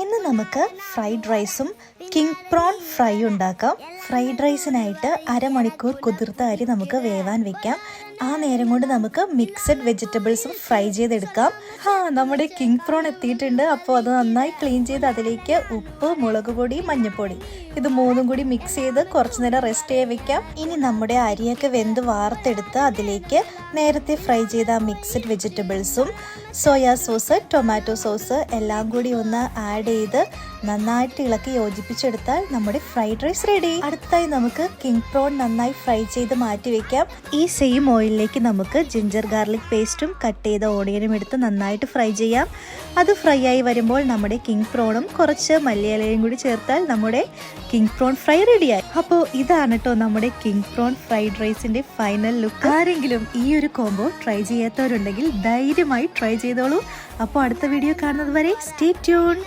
ഇന്ന് നമുക്ക് ഫ്രൈഡ് റൈസും കിങ് പ്രോൺ ഫ്രൈ ഉണ്ടാക്കാം. ഫ്രൈഡ് റൈസിനായിട്ട് അരമണിക്കൂർ കുതിർത്ത അരി നമുക്ക് വേവാൻ വെക്കാം. ആ നേരം കൊണ്ട് നമുക്ക് മിക്സഡ് വെജിറ്റബിൾസും ഫ്രൈ ചെയ്തെടുക്കാം. ആ നമ്മുടെ കിങ് ഫ്രോൺ എത്തിയിട്ടുണ്ട്. അപ്പോൾ അത് നന്നായി ക്ലീൻ ചെയ്ത് അതിലേക്ക് ഉപ്പ് മുളക് പൊടി മഞ്ഞൾപ്പൊടി. ഇത് മൂന്നും കൂടി മിക്സ് ചെയ്ത് കുറച്ച് നേരം റെസ്റ്റ് ചെയ്യാൻ വെക്കാം. ഇനി നമ്മുടെ അരിയൊക്കെ വെന്ത് വാർത്തെടുത്ത് അതിലേക്ക് നേരത്തെ ഫ്രൈ ചെയ്ത മിക്സഡ് വെജിറ്റബിൾസും സോയാ സോസ് ടൊമാറ്റോ സോസ് എല്ലാം കൂടി ഒന്ന് ആഡ് ചെയ്ത് നന്നായിട്ട് ഇളക്കി യോജിപ്പിച്ചെടുത്താൽ നമ്മുടെ ഫ്രൈഡ് റൈസ് റെഡി. അടുത്തായി നമുക്ക് കിങ് പ്രോൺ നന്നായി ഫ്രൈ ചെയ്ത് മാറ്റി വെക്കാം. ഈ സെയിം ഓയിലിലേക്ക് നമുക്ക് ജിഞ്ചർ ഗാർലിക് പേസ്റ്റും കട്ട് ചെയ്ത ഓണിയനും എടുത്ത് നന്നായിട്ട് ഫ്രൈ ചെയ്യാം. അത് ഫ്രൈ ആയി വരുമ്പോൾ നമ്മുടെ കിങ് പ്രോണും കുറച്ച് മല്ലിയലയും കൂടി ചേർത്താൽ നമ്മുടെ കിങ് പ്രോൺ ഫ്രൈ റെഡിയായി. അപ്പോൾ ഇതാണ് കേട്ടോ നമ്മുടെ കിങ് പ്രോൺ ഫ്രൈഡ് റൈസിന്റെ ഫൈനൽ ലുക്ക് ആരെങ്കിലും ഈ ഒരു കോംബോ ട്രൈ ചെയ്യാത്തവരുണ്ടെങ്കിൽ ധൈര്യമായി ട്രൈ ചെയ്തോളൂ. അപ്പോൾ അടുത്ത വീഡിയോ കാണുന്നത് വരെ സ്റ്റേ ട്യൂൺ